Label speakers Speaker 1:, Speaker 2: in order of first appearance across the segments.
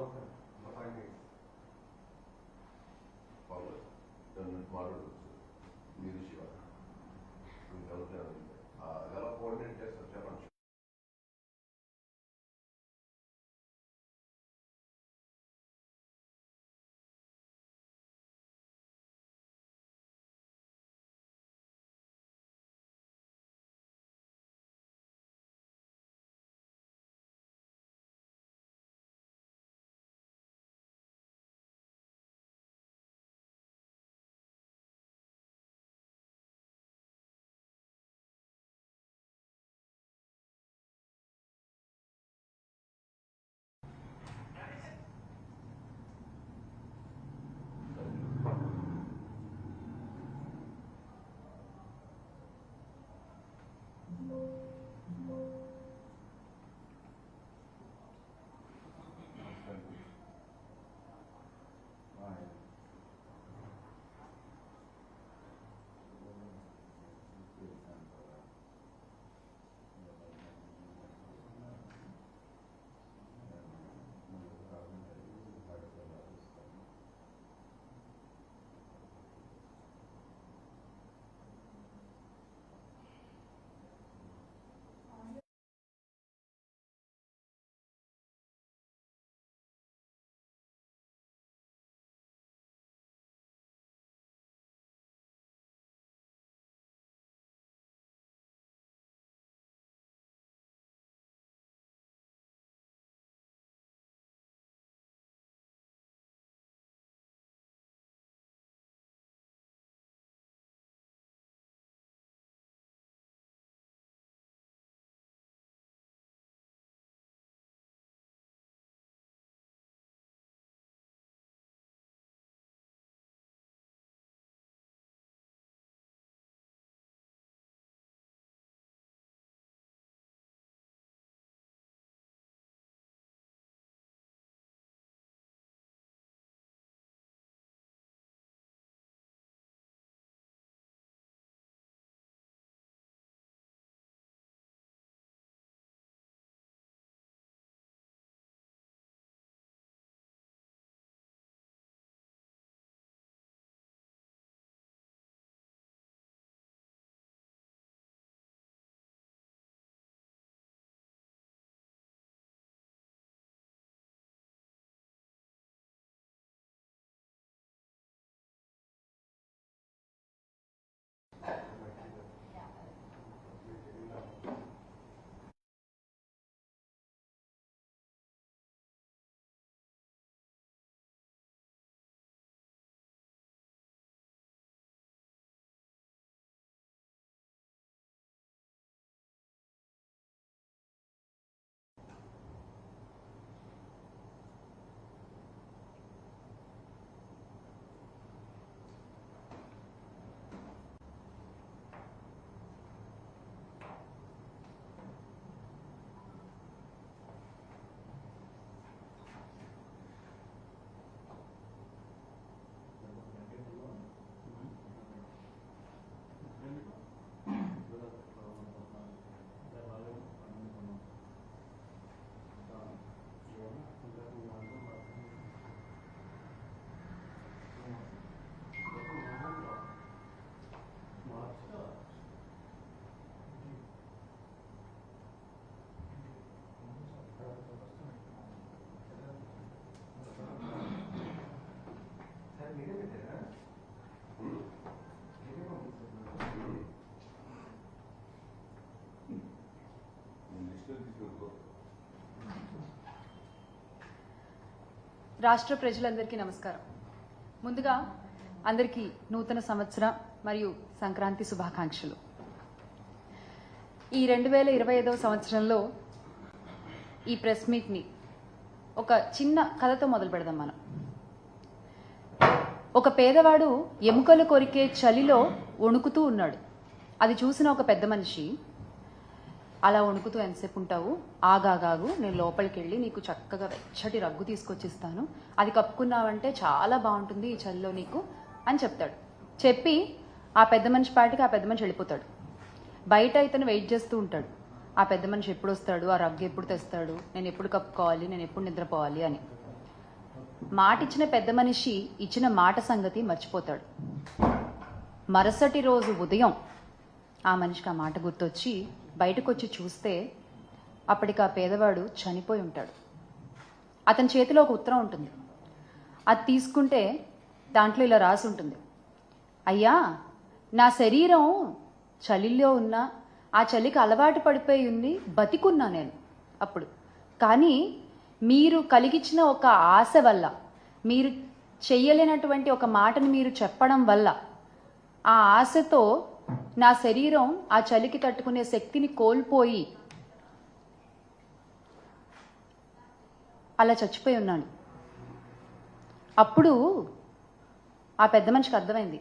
Speaker 1: Percent बताएँगे మీరు చేయాలి ఎలా కోఆర్డినేట్ చేస్తారు చెప్పండి రాష్ట్ర ప్రజలందరికీ నమస్కారం. ముందుగా అందరికీ నూతన సంవత్సర మరియు సంక్రాంతి శుభాకాంక్షలు. ఈ రెండు వేల ఇరవై ఐదవ సంవత్సరంలో ఈ ప్రెస్ మీట్ని ఒక చిన్న కథతో మొదలు పెడదాం మనం. ఒక పేదవాడు ఎముకలు కొరికే చలిలో వణుకుతూ ఉన్నాడు. అది చూసిన ఒక పెద్ద మనిషి అలా వణుకుతూ ఎంతసేపు ఉంటావు? ఆగాగాగు నేను లోపలికి వెళ్ళి నీకు చక్కగా వెచ్చటి రగ్గు తీసుకొచ్చిస్తాను. అది కప్పుకున్నావంటే చాలా బాగుంటుంది ఈ చలిలో నీకు అని చెప్తాడు. చెప్పి ఆ పెద్ద మనిషి పాటికి ఆ పెద్ద మనిషి వెళ్ళిపోతాడు. బయట ఇతను వెయిట్ చేస్తూ ఉంటాడు. ఆ పెద్ద మనిషి ఎప్పుడు వస్తాడు? ఆ రగ్గు ఎప్పుడు తెస్తాడు? నేను ఎప్పుడు కప్పుకోవాలి? నేను ఎప్పుడు నిద్రపోవాలి అని. మాట ఇచ్చిన పెద్ద మనిషి ఇచ్చిన మాట సంగతి మర్చిపోతాడు. మరుసటి రోజు ఉదయం ఆ మనిషికి ఆ మాట గుర్తొచ్చి బయటకు వచ్చి చూస్తే అప్పటికి ఆ పేదవాడు చనిపోయి ఉంటాడు. అతని చేతిలో ఒక ఉత్తరం ఉంటుంది. అది తీసుకుంటే దాంట్లో ఇలా రాసి ఉంటుంది. అయ్యా నా శరీరం చలిలో ఉన్న ఆ చలికి అలవాటు పడిపోయి ఉంది బతికున్నా నేను అప్పుడు. కానీ మీరు కలిగించిన ఒక ఆశ వల్ల మీరు చెయ్యలేనటువంటి ఒక మాటను మీరు చెప్పడం వల్ల ఆ ఆశతో నా శరీరం ఆ చలికి తట్టుకునే శక్తిని కోల్పోయి అలా చచ్చిపోయి ఉన్నాను. అప్పుడు ఆ పెద్ద మనిషికి అర్థమైంది.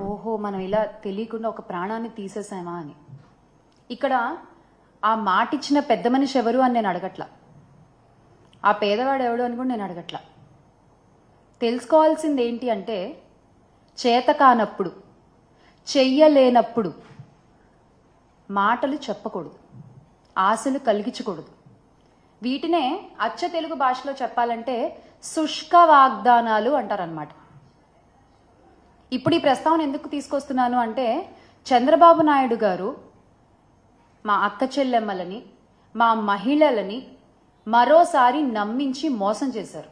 Speaker 1: ఓహో మనం ఇలా తెలియకుండా ఒక ప్రాణాన్ని తీసేసామా అని. ఇక్కడ ఆ మాట ఇచ్చిన పెద్ద మనిషి ఎవరు అని నేను అడగట్లా. ఆ పేదవాడు ఎవడు అని కూడా నేను అడగట్లా. తెలుసుకోవాల్సింది ఏంటి అంటే చేత కానప్పుడు చెయ్యలేనప్పుడు మాటలు చెప్పకూడదు ఆశలు కలిగించకూడదు. వీటినే అచ్చ తెలుగు భాషలో చెప్పాలంటే శుష్క వాగ్దానాలు అంటారనమాట ఇప్పుడు ఈ ప్రస్తావన ఎందుకు తీసుకొస్తున్నాను అంటే చంద్రబాబు నాయుడు గారు మా అక్క చెల్లెమ్మలని మా మహిళలని మరోసారి నమ్మించి మోసం చేశారు.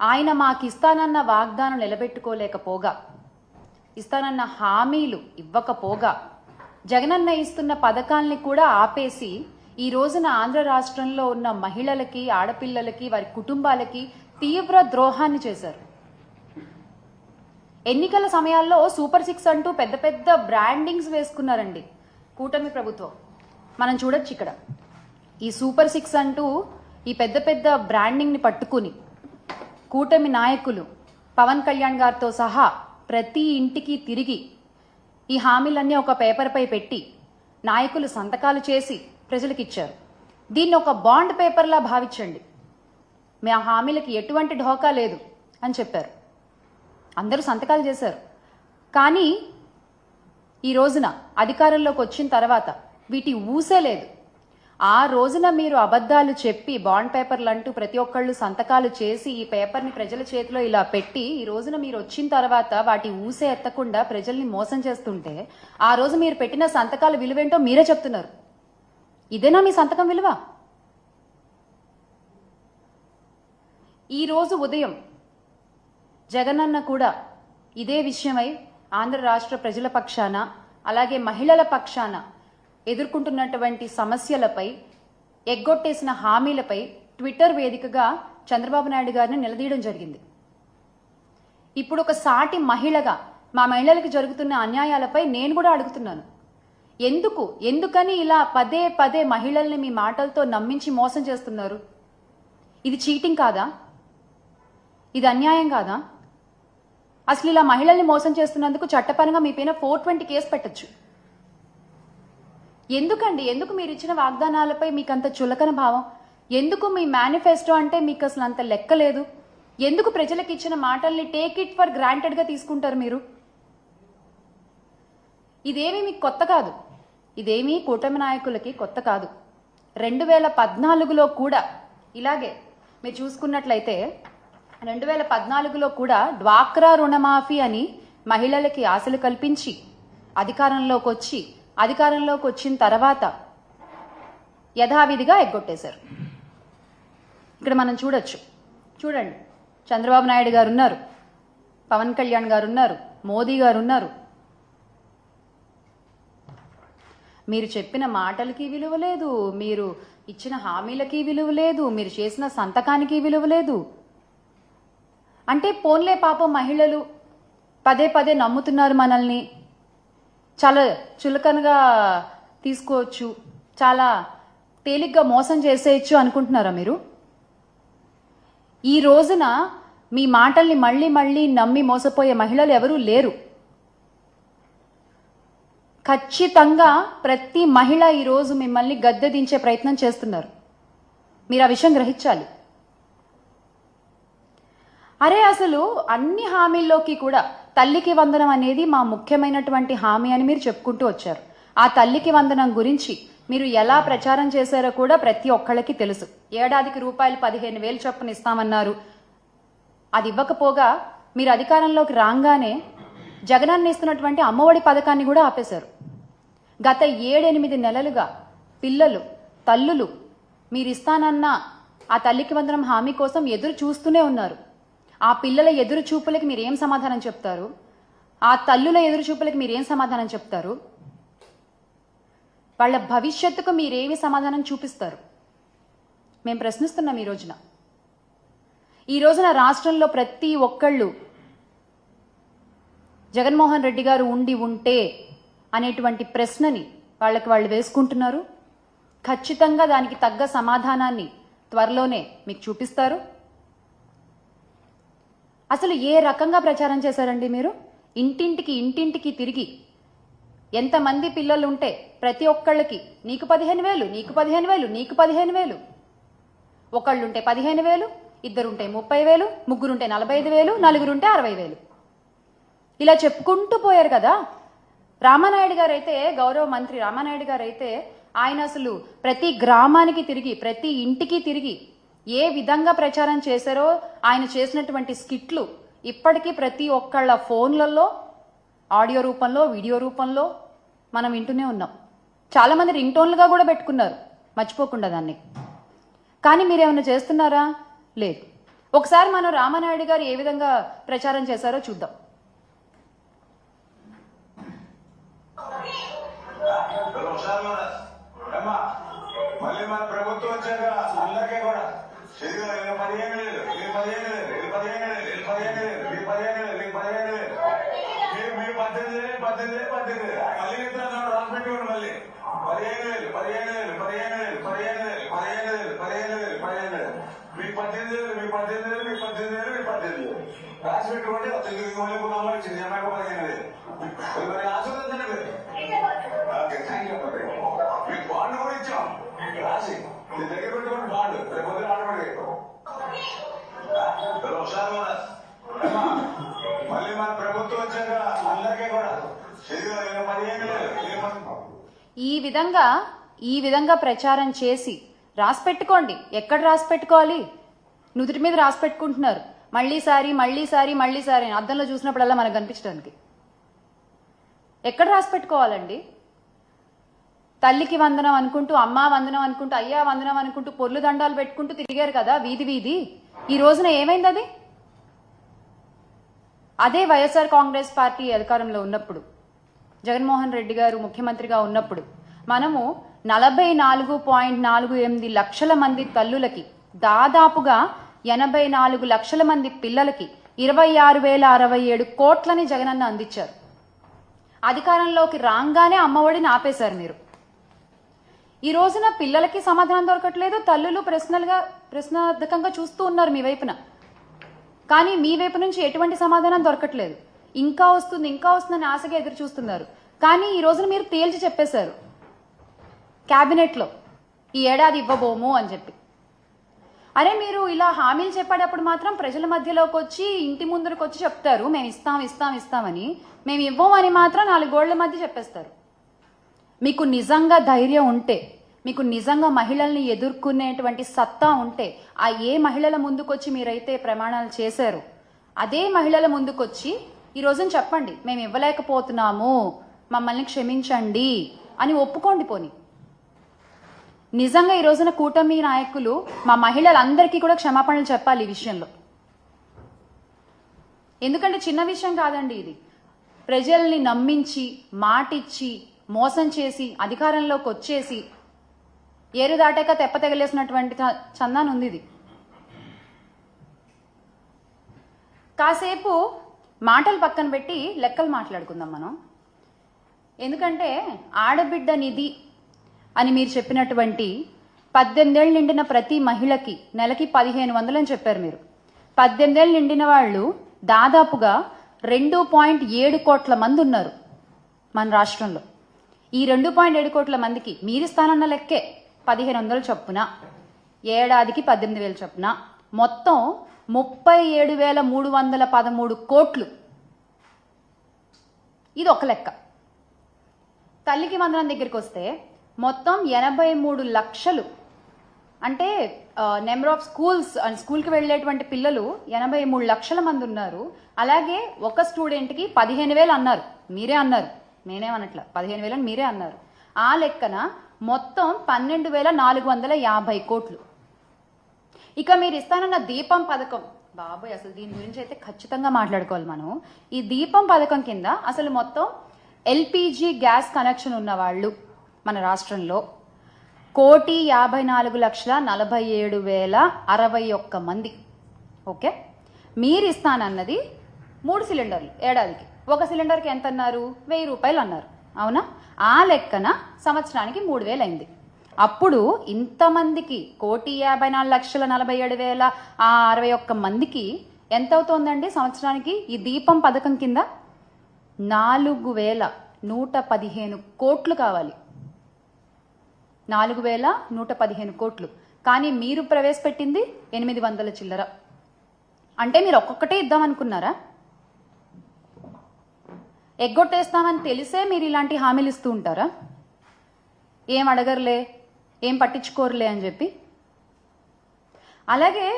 Speaker 1: ఆయన మాకిస్తానన్న వాగ్దానం నిలబెట్టుకోలేకపోగా ఇస్తానన్న హామీలు ఇవ్వకపోగా జగనన్న ఇస్తున్న పథకాల్ని కూడా ఆపేసి ఈ రోజున ఆంధ్ర రాష్ట్రంలో ఉన్న మహిళలకి ఆడపిల్లలకి వారి కుటుంబాలకి తీవ్ర ద్రోహాన్ని చేశారు. ఎన్నికల సమయాల్లో సూపర్ సిక్స్ అంటూ పెద్ద పెద్ద బ్రాండింగ్స్ వేసుకున్నారండి కూటమి ప్రభుత్వం. మనం చూడొచ్చు ఇక్కడ. ఈ సూపర్ సిక్స్ అంటూ ఈ పెద్ద పెద్ద బ్రాండింగ్ని పట్టుకుని కూటమి నాయకులు పవన్ కళ్యాణ్ గారితో సహా ప్రతి ఇంటికి తిరిగి ఈ హామీలన్నీ ఒక పేపర్పై పెట్టి నాయకులు సంతకాలు చేసి ప్రజలకిచ్చారు. దీన్ని ఒక బాండ్ పేపర్లా భావించండి. మీ ఆ హామీలకి ఎటువంటి ఢోకా లేదు అని చెప్పారు. అందరూ సంతకాలు చేశారు. కానీ ఈ రోజున అధికారంలోకి వచ్చిన తర్వాత వీటి ఊసే లేదు. ఆ రోజున మీరు అబద్ధాలు చెప్పి బాండ్ పేపర్లు అంటూ ప్రతి ఒక్కళ్ళు సంతకాలు చేసి ఈ పేపర్ని ప్రజల చేతిలో ఇలా పెట్టి ఈ రోజున మీరు వచ్చిన తర్వాత వాటి ఊసే ఎత్తకుండా ప్రజల్ని మోసం చేస్తుంటే ఆ రోజు మీరు పెట్టిన సంతకాల విలువేంటో మీరే చెప్తున్నారు. ఇదేనా మీ సంతకం విలువ? ఈరోజు ఉదయం జగనన్న కూడా ఇదే విషయమై ఆంధ్ర రాష్ట్ర ప్రజల పక్షాన అలాగే మహిళల పక్షాన ఎదుర్కొంటున్నటువంటి సమస్యలపై ఎగ్గొట్టేసిన హామీలపై ట్విట్టర్ వేదికగా చంద్రబాబు నాయుడు గారిని నిలదీయడం జరిగింది. ఇప్పుడు ఒక సాటి మహిళగా మా మహిళలకు జరుగుతున్న అన్యాయాలపై నేను కూడా అడుగుతున్నాను. ఎందుకు ఎందుకని ఇలా పదే పదే మహిళల్ని మీ మాటలతో నమ్మించి మోసం చేస్తున్నారు? ఇది చీటింగ్ కాదా? ఇది అన్యాయం కాదా? అసలు ఇలా మహిళల్ని మోసం చేస్తున్నందుకు చట్టపరంగా మీ పైన ఫోర్ ట్వంటీ కేసు పెట్టచ్చు. ఎందుకండి? ఎందుకు మీరు ఇచ్చిన వాగ్దానాలపై మీకు అంత చులకన భావం? ఎందుకు మీ మేనిఫెస్టో అంటే మీకు అసలు అంత లెక్క లేదు ఎందుకు ప్రజలకు ఇచ్చిన మాటల్ని టేక్ ఇట్ ఫర్ గ్రాంటెడ్గా తీసుకుంటారు మీరు? ఇదేమీ మీకు కొత్త కాదు. ఇదేమీ కూటమి నాయకులకి కొత్త కాదు. రెండు వేల పద్నాలుగులో కూడా ఇలాగే మీరు చూసుకున్నట్లయితే రెండు వేల పద్నాలుగులో కూడా డ్వాక్రా రుణమాఫీ అని మహిళలకి ఆశలు కల్పించి అధికారంలోకి వచ్చి అధికారంలోకి వచ్చిన తర్వాత యథావిధిగా ఎగ్గొట్టేశారు. ఇక్కడ మనం చూడొచ్చు. చూడండి. చంద్రబాబు నాయుడు గారు ఉన్నారు పవన్ కళ్యాణ్ గారు ఉన్నారు మోదీ గారు ఉన్నారు మీరు చెప్పిన మాటలకి విలువ లేదు. మీరు ఇచ్చిన హామీలకి విలువ లేదు. మీరు చేసిన సంతకానికి విలువ లేదు. అంటే పోన్లే పాపం మహిళలు. పదే పదే నమ్ముతున్నారు మనల్ని. చాలా చులకనగా తీసుకోవచ్చు చాలా తేలిగ్గా మోసం చేసేయచ్చు అనుకుంటున్నారా మీరు? ఈ రోజున మీ మాటల్ని మళ్ళీ మళ్ళీ నమ్మి మోసపోయే మహిళలు ఎవరూ లేరు. ఖచ్చితంగా ప్రతి మహిళ ఈరోజు మిమ్మల్ని గద్దె దించే ప్రయత్నం చేస్తున్నారు. మీరు ఆ విషయం గ్రహించాలి. అరే అసలు అన్ని హామీల్లోకి కూడా తల్లికి వందనం అనేది మా ముఖ్యమైనటువంటి హామీ అని మీరు చెప్పుకుంటూ వచ్చారు. ఆ తల్లికి వందనం గురించి మీరు ఎలా ప్రచారం చేశారో కూడా ప్రతి ఒక్కళ్ళకి తెలుసు. ఏడాదికి రూపాయలు పదిహేను వేలు చొప్పున ఇస్తామన్నారు. అది ఇవ్వకపోగా మీరు అధికారంలోకి రాగానే జగనాన్ని ఇస్తున్నటువంటి అమ్మఒడి పథకాన్ని కూడా ఆపేశారు. గత ఏడెనిమిది నెలలుగా పిల్లలు తల్లులు మీరు ఇస్తానన్న ఆ తల్లికి వందనం హామీ కోసం ఎదురు చూస్తూనే ఉన్నారు. ఆ పిల్లల ఎదురు చూపులకి మీరు ఏం సమాధానం చెప్తారు? ఆ తల్లుల ఎదురు చూపులకి మీరు ఏం సమాధానం చెప్తారు? వాళ్ళ భవిష్యత్తుకు మీరేమి సమాధానం చూపిస్తారు? మేము ప్రశ్నిస్తున్నాం ఈ రోజున. ఈ రోజున రాష్ట్రంలో ప్రతి ఒక్కళ్ళు జగన్మోహన్ రెడ్డి గారు ఉండి ఉంటే అనేటువంటి ప్రశ్నని వాళ్ళకి వాళ్ళు వేసుకుంటున్నారు. ఖచ్చితంగా దానికి తగ్గ సమాధానాన్ని త్వరలోనే మీకు చూపిస్తారు. అసలు ఏ రకంగా ప్రచారం చేశారండి మీరు? ఇంటింటికి ఇంటింటికి తిరిగి. ఎంతమంది పిల్లలు ఉంటే ప్రతి ఒక్కళ్ళకి నీకు పదిహేను వేలు నీకు పదిహేను వేలు నీకు పదిహేను వేలు. ఒకళ్ళుంటే పదిహేను వేలు ఇద్దరుంటే ముప్పై వేలు ముగ్గురుంటే నలభై ఐదు వేలు నలుగురుంటే అరవై వేలు. ఇలా చెప్పుకుంటూ పోయారు కదా. రామానాయుడు గారు అయితే గౌరవ మంత్రి రామానాయుడు గారు అయితే ఆయన అసలు ప్రతి గ్రామానికి తిరిగి ప్రతి ఇంటికి తిరిగి ఏ విధంగా ప్రచారం చేశారో ఆయన చేసినటువంటి స్కిట్లు ఇప్పటికీ ప్రతి ఒక్కళ్ళ ఫోన్లలో ఆడియో రూపంలో వీడియో రూపంలో మనం వింటూనే ఉన్నాం. చాలామంది రింగ్ టోన్లుగా కూడా పెట్టుకున్నారు మర్చిపోకుండా దాన్ని. కానీ మీరేమైనా చేస్తున్నారా? లేదు. ఒకసారి మనం రామానాయుడు గారు ఏ విధంగా ప్రచారం చేశారో చూద్దాం.
Speaker 2: మళ్ళీ మన ప్రభుత్వం వచ్చాక అందరికీ కూడా చదివా వీళ్ళు పదిహేను వేలు వీళ్ళు పదిహేను వేలు వీళ్ళు పదిహేను వేలు వీళ్ళు పదిహేను వేలు వీళ్ళు పదిహేను వేలు వీళ్ళు పదిహేను వేలు మీరు మీరు పద్దెనిమిది వేలు పద్దెనిమిది వేలు పద్దెనిమిది వేలు మళ్ళీ ఇస్తున్నాడు రాసి పెట్టుకోండి మళ్ళీ పదిహేను వేలు పదిహేను వేలు పదిహేను వేలు పదిహేను వేలు పదిహేను వేలు పదిహేను వేలు పదిహేను వేలు మీకు పద్దెనిమిది వేలు పద్దెనిమిది వేలు పద్దెనిమిది వేలు పద్దెనిమిది వేలు రాసి పెట్టుకోండి పదిహేను వేలు మరి ఆశీర్వదించండి మీరు ఓకే థ్యాంక్ యూ మీకు బాండ్ కూడా ఇచ్చాం రాసి మీ దగ్గర పెట్టుకోండి బాండ్ రేపు పొద్దున ఒకసారి మళ్ళీ మన ప్రభుత్వం వచ్చాక అందరికీ కూడా.
Speaker 1: ఈ విధంగా ఈ విధంగా ప్రచారం చేసి రాసి పెట్టుకోండి. ఎక్కడ రాసి పెట్టుకోవాలి? నుదుటి మీద రాసి పెట్టుకుంటున్నారు. మళ్ళీసారి మళ్ళీసారి మళ్ళీసారి అని అద్దంలో చూసినప్పుడల్లా మనకు కనిపించడానికి. ఎక్కడ రాసి పెట్టుకోవాలండి? తల్లికి వందనం అనుకుంటూ అమ్మ వందనం అనుకుంటూ అయ్యా వందనం అనుకుంటూ పొర్లు దండాలు పెట్టుకుంటూ తిరిగారు కదా వీధి వీధి. ఈ రోజున ఏమైంది అది అదే వైఎస్ఆర్ కాంగ్రెస్ పార్టీ అధికారంలో ఉన్నప్పుడు జగన్మోహన్ రెడ్డి గారు ముఖ్యమంత్రిగా ఉన్నప్పుడు మనము నలభై నాలుగు పాయింట్ నాలుగు ఎనిమిది లక్షల మంది తల్లులకి దాదాపుగా ఎనభై నాలుగు లక్షల మంది పిల్లలకి ఇరవై ఆరు వేల అరవై ఏడు కోట్లని జగనన్న అందించారు. అధికారంలోకి రాగానే అమ్మఒడిని ఆపేశారు మీరు. ఈ రోజున పిల్లలకి సమాధానం దొరకట్లేదు. తల్లులు ప్రశ్నలుగా ప్రశ్నార్థకంగా చూస్తూ ఉన్నారు మీ వైపున. కానీ మీ వైపు నుంచి ఎటువంటి సమాధానం దొరకట్లేదు. ఇంకా వస్తుంది ఇంకా వస్తుందని ఆశగా ఎదురు చూస్తున్నారు. కానీ ఈ రోజున మీరు తేల్చి చెప్పేశారు. క్యాబినెట్లో ఈ ఏడాది ఇవ్వబోము అని చెప్పి. అరే మీరు ఇలా హామీలు చెప్పేటప్పుడు మాత్రం ప్రజల మధ్యలోకి వచ్చి ఇంటి ముందరకు వచ్చి చెప్తారు. మేము ఇస్తాం ఇస్తాం ఇస్తామని. మేము ఇవ్వమని మాత్రం నాలుగు గోళ్ళ మధ్య చెప్పేస్తారు. మీకు నిజంగా ధైర్యం ఉంటే మీకు నిజంగా మహిళల్ని ఎదుర్కొనేటువంటి సత్తా ఉంటే ఆ ఏ మహిళల ముందుకొచ్చి మీరైతే ప్రమాణాలు చేశారు? అదే మహిళల ముందుకొచ్చి ఈ రోజున చెప్పండి మేము ఇవ్వలేకపోతున్నాము మమ్మల్ని క్షమించండి అని ఒప్పుకోండి పోని. నిజంగా ఈ రోజున కూటమి నాయకులు మా మహిళలందరికీ కూడా క్షమాపణలు చెప్పాలి ఈ విషయంలో. ఎందుకంటే చిన్న విషయం కాదండి ఇది. ప్రజల్ని నమ్మించి మాటిచ్చి మోసం చేసి అధికారంలోకి వచ్చేసి ఏరు దాటాక తెప్ప తెగలేసినటువంటి చ- చందాన్ ఉంది ఇది. కాసేపు మాటలు పక్కన పెట్టి లెక్కలు మాట్లాడుకుందాం మనం. ఎందుకంటే ఆడబిడ్డ నిధి అని మీరు చెప్పినటువంటి పద్దెనిమిదేళ్ళు నిండిన ప్రతి మహిళకి నెలకి పదిహేను వందలు అని చెప్పారు మీరు. పద్దెనిమిదేళ్ళు నిండిన వాళ్ళు దాదాపుగా రెండు పాయింట్ ఏడు కోట్ల మంది ఉన్నారు మన రాష్ట్రంలో. ఈ రెండు పాయింట్ ఏడు కోట్ల మందికి మీరిస్తానన్న లెక్కే. పదిహేను వందలు చొప్పున ఏడాదికి పద్దెనిమిది వేలు చొప్పున. మొత్తం ముప్పై ఏడు వేల మూడు వందల పదమూడు కోట్లు. ఇది ఒక లెక్క. తల్లికి వందనం దగ్గరికి వస్తే మొత్తం ఎనభై మూడు లక్షలు. అంటే నెంబర్ ఆఫ్ స్కూల్స్ అండ్ స్కూల్కి వెళ్ళేటువంటి పిల్లలు ఎనభై మూడు లక్షల మంది ఉన్నారు. అలాగే ఒక స్టూడెంట్కి పదిహేను వేలు అన్నారు. మీరే అన్నారు. నేనేమనట్ల పదిహేను వేలు అని మీరే అన్నారు. ఆ లెక్కన మొత్తం పన్నెండు వేల నాలుగు వందల యాభై కోట్లు. ఇక మీరు ఇస్తానన్న దీపం పథకం. బాబోయ్ అసలు దీని గురించి అయితే ఖచ్చితంగా మాట్లాడుకోవాలి మనం. ఈ దీపం పథకం కింద అసలు మొత్తం ఎల్పిజి గ్యాస్ కనెక్షన్ ఉన్న వాళ్ళు మన రాష్ట్రంలో కోటి యాభై నాలుగు లక్షల నలభై ఏడు వేల అరవై ఒక్క మంది. ఓకే? మీరు ఇస్తానన్నది మూడు సిలిండర్లు ఏడాదికి. ఒక సిలిండర్కి ఎంత అన్నారు వెయ్యి రూపాయలు అన్నారు. అవునా? ఆ లెక్కన సంవత్సరానికి మూడు వేలు అయింది అప్పుడు ఇంతమందికి కోటి యాభై నాలుగు లక్షల నలభై ఏడు వేల ఆ అరవై ఒక్క మందికి ఎంత అవుతోందండి సంవత్సరానికి ఈ దీపం పథకం కింద? నాలుగు వేల నూట పదిహేను కోట్లు కావాలి. నాలుగు వేల నూట పదిహేను కోట్లు. కానీ మీరు ప్రవేశపెట్టింది ఎనిమిది వందల చిల్లర. అంటే మీరు ఒక్కొక్కటే ఇద్దామనుకున్నారా? ఎగ్గొట్టేస్తామని తెలిసే మీరు ఇలాంటి హామీలు ఇస్తూ ఉంటారా? ఏం అడగరులే? ఏం పట్టించుకోరులే అని చెప్పి? అలాగే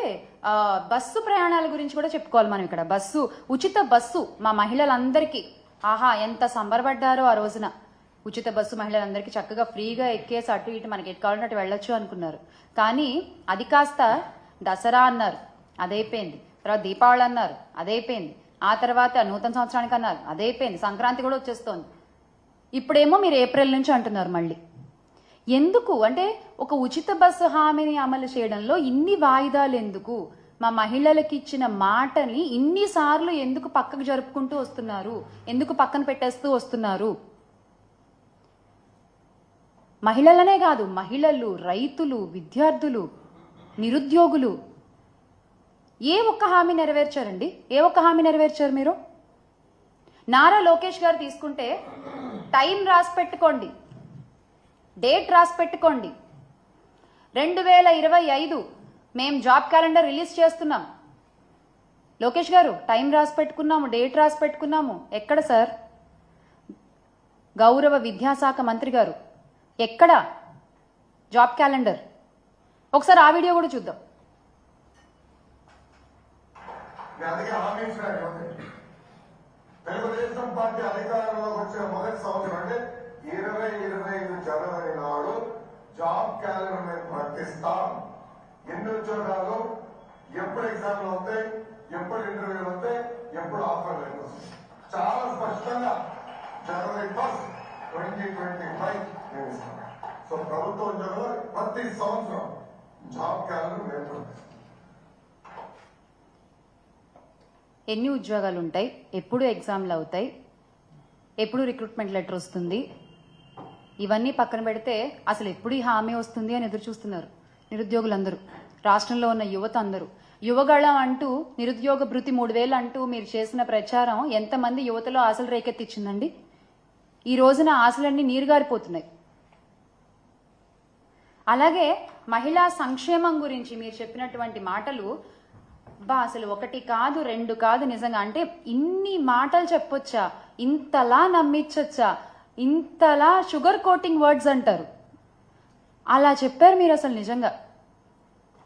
Speaker 1: బస్సు ప్రయాణాల గురించి కూడా చెప్పుకోవాలి మనం ఇక్కడ. బస్సు ఉచిత బస్సు మా మహిళలందరికీ. ఆహా ఎంత సంబరపడ్డారో ఆ రోజున. ఉచిత బస్సు మహిళలందరికీ చక్కగా ఫ్రీగా ఎక్కేసి అటు ఇటు మనకి ఎటు కావాలంటే వెళ్ళొచ్చు అనుకున్నారు. కానీ అది కాస్త దసరా అన్నారు. అదైపోయింది. తర్వాత దీపావళి అన్నారు. అదైపోయింది. ఆ తర్వాత నూతన సంవత్సరానికి అన్నారు అదైపోయింది సంక్రాంతి కూడా వచ్చేస్తోంది. ఇప్పుడేమో మీరు ఏప్రిల్ నుంచి అంటున్నారు మళ్ళీ. ఎందుకు? అంటే ఒక ఉచిత బస్సు హామీని అమలు చేయడంలో ఇన్ని వాయిదాలు ఎందుకు? మా మహిళలకు ఇచ్చిన మాటని ఇన్నిసార్లు ఎందుకు పక్కకు జరుపుకుంటూ వస్తున్నారు? ఎందుకు పక్కన పెట్టేస్తూ వస్తున్నారు? మహిళలనే కాదు మహిళలు రైతులు విద్యార్థులు నిరుద్యోగులు ఏ ఒక్క హామీ నెరవేర్చారండి? ఏ ఒక్క హామీ నెరవేర్చారు మీరు? నారా లోకేష్ గారు తీసుకుంటే టైం రాసి పెట్టుకోండి. డేట్ రాసి పెట్టుకోండి. రెండు వేల ఇరవై ఐదు మేము జాబ్ క్యాలెండర్ రిలీజ్ చేస్తున్నాం. లోకేష్ గారు టైం రాసి పెట్టుకున్నాము డేట్ రాసి పెట్టుకున్నాము. ఎక్కడ సార్? గౌరవ విద్యాశాఖ మంత్రి గారు ఎక్కడ? Job calendar. ఒకసారి ఆ వీడియో కూడా చూద్దాం
Speaker 3: నేను అందుకే హామీ ఇచ్చినట్టు తెలుగుదేశం పార్టీ అధికారంలోకి వచ్చిన మొదటి సంవత్సరం అంటే ఇరవై ఇరవై ఐదు జనవరి నాడు జాబ్ క్యాలెండర్ మేము ప్రకటిస్తాం. ఎన్ని ఉద్యోగాలు ఎప్పుడు ఎగ్జామ్లు అవుతాయి ఎప్పుడు ఇంటర్వ్యూలు అవుతాయి ఎప్పుడు ఆఫర్ లెటర్ చాలా స్పష్టంగా January first twenty twenty five మేము ఇస్తాం. సో ప్రభుత్వ ఉద్యోగాలు ప్రతి సంవత్సరం జాబ్ క్యాలెండర్ మేము ప్రకటిస్తాం.
Speaker 1: ఎన్ని ఉద్యోగాలు ఉంటాయి ఎప్పుడు ఎగ్జామ్లు అవుతాయి? ఎప్పుడు రిక్రూట్మెంట్ లెటర్ వస్తుంది? ఇవన్నీ పక్కన పెడితే అసలు ఎప్పుడు ఈ హామీ వస్తుంది అని ఎదురు చూస్తున్నారు నిరుద్యోగులందరూ. రాష్ట్రంలో ఉన్న యువత అందరూ యువగళం అంటూ నిరుద్యోగ భృతి మూడు వేలు అంటూ మీరు చేసిన ప్రచారం ఎంతమంది యువతలో ఆశలు రేకెత్తిచ్చిందండి? ఈ రోజున ఆశలన్నీ నీరుగారిపోతున్నాయి. అలాగే మహిళా సంక్షేమం గురించి మీరు చెప్పినటువంటి మాటలు బా అసలు ఒకటి కాదు రెండు కాదు నిజంగా. అంటే ఇన్ని మాటలు చెప్పొచ్చా? ఇంతలా నమ్మించొచ్చా ఇంతలా షుగర్ కోటింగ్ వర్డ్స్ అంటారు. అలా చెప్పారు మీరు అసలు నిజంగా.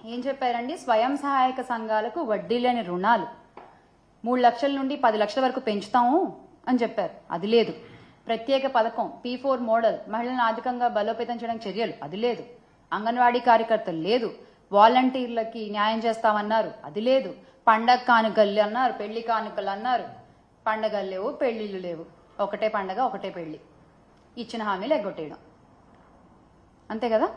Speaker 1: ఏం చెప్పారండి? స్వయం సహాయక సంఘాలకు వడ్డీ లేని రుణాలు. మూడు లక్షల నుండి పది లక్షల వరకు పెంచుతాము అని చెప్పారు. అది లేదు. ప్రత్యేక పథకం పీ ఫోర్ మోడల్ మహిళలను ఆర్థికంగా బలోపేతం చేయడానికి చర్యలు. అది లేదు. అంగన్వాడీ కార్యకర్తలు లేదు. వాలంటీర్లకి న్యాయం చేస్తామన్నారు. అది లేదు. పండగ కానుకలు అన్నారు పెళ్ళి కానుకలు అన్నారు. పండగలు లేవు పెళ్ళిళ్ళు లేవు. ఒకటే పండగ ఒకటే పెళ్ళి. ఇచ్చిన హామీలు ఎగ్గొట్టేయడం. అంతే కదా?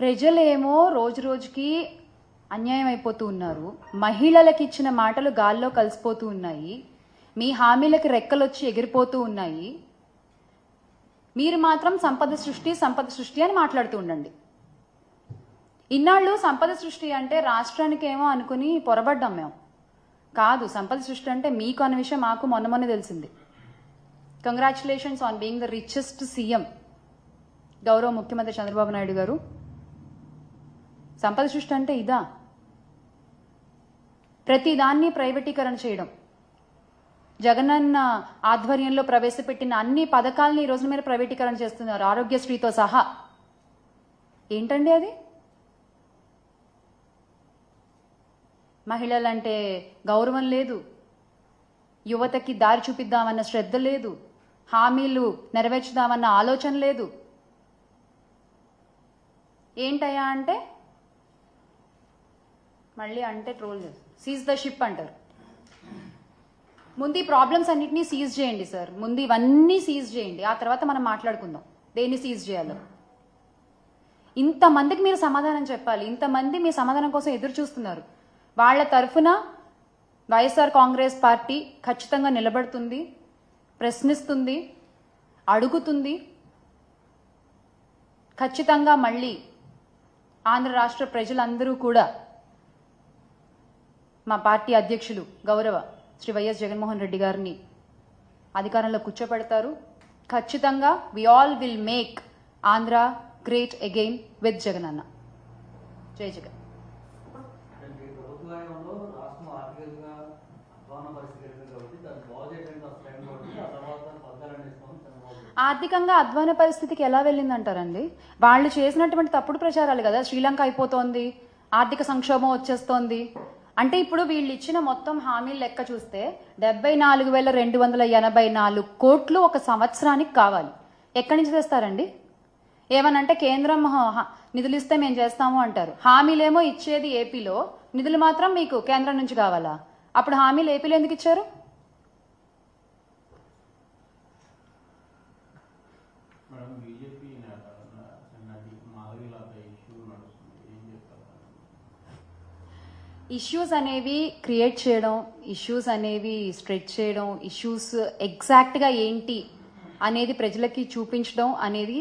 Speaker 1: ప్రజలేమో రోజు రోజుకి అన్యాయం అయిపోతూ ఉన్నారు. మహిళలకు ఇచ్చిన మాటలు గాల్లో కలిసిపోతూ ఉన్నాయి. మీ హామీలకి రెక్కలొచ్చి ఎగిరిపోతూ ఉన్నాయి. మీరు మాత్రం సంపద సృష్టి సంపద సృష్టి అని మాట్లాడుతూ ఉండండి. ఇన్నాళ్ళు సంపద సృష్టి అంటే రాష్ట్రానికి ఏమో అనుకుని పొరబడ్డాం మేము. కాదు సంపద సృష్టి అంటే మీకు అన్న విషయం మాకు మొన్న మొన్న తెలిసింది. Congratulations on being the richest CM గౌరవ ముఖ్యమంత్రి చంద్రబాబు నాయుడు గారు సంపద సృష్టి అంటే ఇదా? ప్రతిదాన్ని ప్రైవేటీకరణ చేయడం. జగనన్న ఆధ్వర్యంలో ప్రవేశపెట్టిన అన్ని పథకాలని ఈ రోజు మీరు ప్రైవేటీకరణ చేస్తున్నారు ఆరోగ్యశ్రీతో సహా. ఏంటండి అది? మహిళలంటే గౌరవం లేదు. యువతకి దారి చూపిద్దామన్న శ్రద్ధ లేదు. హామీలు నెరవేర్చుదామన్న ఆలోచన లేదు. ఏంటయ్యా అంటే? మళ్ళీ అంటే ట్రోల్ సీజ్ ద షిప్ అంటారు. ముందు ఈ ప్రాబ్లమ్స్ అన్నిటినీ సీజ్ చేయండి సార్ ముందు ఇవన్నీ సీజ్ చేయండి. ఆ తర్వాత మనం మాట్లాడుకుందాం. దేన్ని సీజ్ చేయాలో? ఇంతమందికి మీరు సమాధానం చెప్పాలి. ఇంతమంది మీ సమాధానం కోసం ఎదురు చూస్తున్నారు. వాళ్ళ తరఫున వైఎస్ఆర్ కాంగ్రెస్ పార్టీ ఖచ్చితంగా నిలబడుతుంది ప్రశ్నిస్తుంది అడుగుతుంది. ఖచ్చితంగా మళ్ళీ ఆంధ్ర రాష్ట్ర ప్రజలందరూ కూడా మా పార్టీ అధ్యక్షులు గౌరవ శ్రీ వైఎస్ జగన్మోహన్ రెడ్డి గారిని అధికారంలో కూర్చోపెడతారు. ఖచ్చితంగా we all will make Andhra great again with Jagan. అన్న జై జగన్
Speaker 4: ఆర్థికంగా అధ్వాన
Speaker 1: పరిస్థితికి ఎలా వెళ్ళిందంటారండి? వాళ్ళు చేసినటువంటి తప్పుడు ప్రచారాలు కదా శ్రీలంక అయిపోతోంది ఆర్థిక సంక్షోభం వచ్చేస్తోంది అంటే ఇప్పుడు వీళ్ళు ఇచ్చిన మొత్తం హామీలు లెక్క చూస్తే డెబ్బై నాలుగు వేల రెండు వందల ఎనభై నాలుగు కోట్లు ఒక సంవత్సరానికి కావాలి. ఎక్కడి నుంచి తెస్తారండి? ఏమనంటే కేంద్రం నిధులు ఇస్తే మేము చేస్తాము అంటారు. హామీలేమో ఇచ్చేది ఏపీలో నిధులు మాత్రం మీకు కేంద్రం నుంచి కావాలా? అప్పుడు హామీలు ఏపీలో ఎందుకు ఇచ్చారు
Speaker 5: మేడం బీజేపీ నేత నటి మాధవిలాత ఇష్యూ నడుస్తుంది ఏం చెప్తారు
Speaker 1: ఇష్యూస్ అనేవి క్రియేట్ చేయడం ఇష్యూస్ అనేవి స్ట్రెచ్ చేయడం ఇష్యూస్ ఎగ్జాక్ట్గా ఏంటి అనేది ప్రజలకి చూపించడం అనేది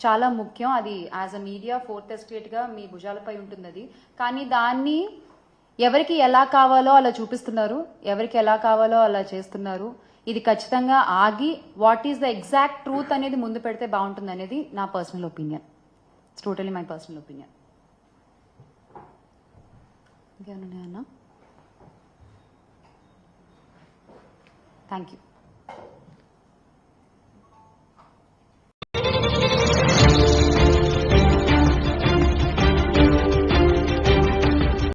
Speaker 1: చాలా ముఖ్యం. అది యాజ్ అ మీడియా ఫోర్త్ ఎస్టేట్గా మీ భుజాలపై ఉంటుంది అది కానీ దాన్ని ఎవరికి ఎలా కావాలో అలా చూపిస్తున్నారు. ఎవరికి ఎలా కావాలో అలా చేస్తున్నారు. ఇది ఖచ్చితంగా ఆగి what is the exact truth అనేది ముందు పెడితే బాగుంటుంది అనేది నా personal opinion it's totally my personal opinion ఇంకేమైనా ఉన్నాయన్నా థ్యాంక్ యూ